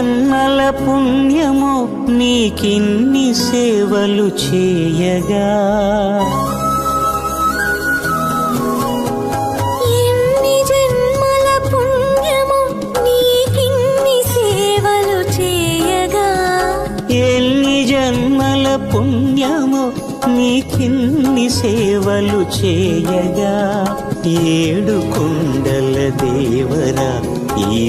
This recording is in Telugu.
జన్మల పుణ్యము నీకిన్ని సేవలు చేయగా. పుణ్యము నీకిన్ని సేవలు చేయగా. ఏడు కుండల దేవరా ఈ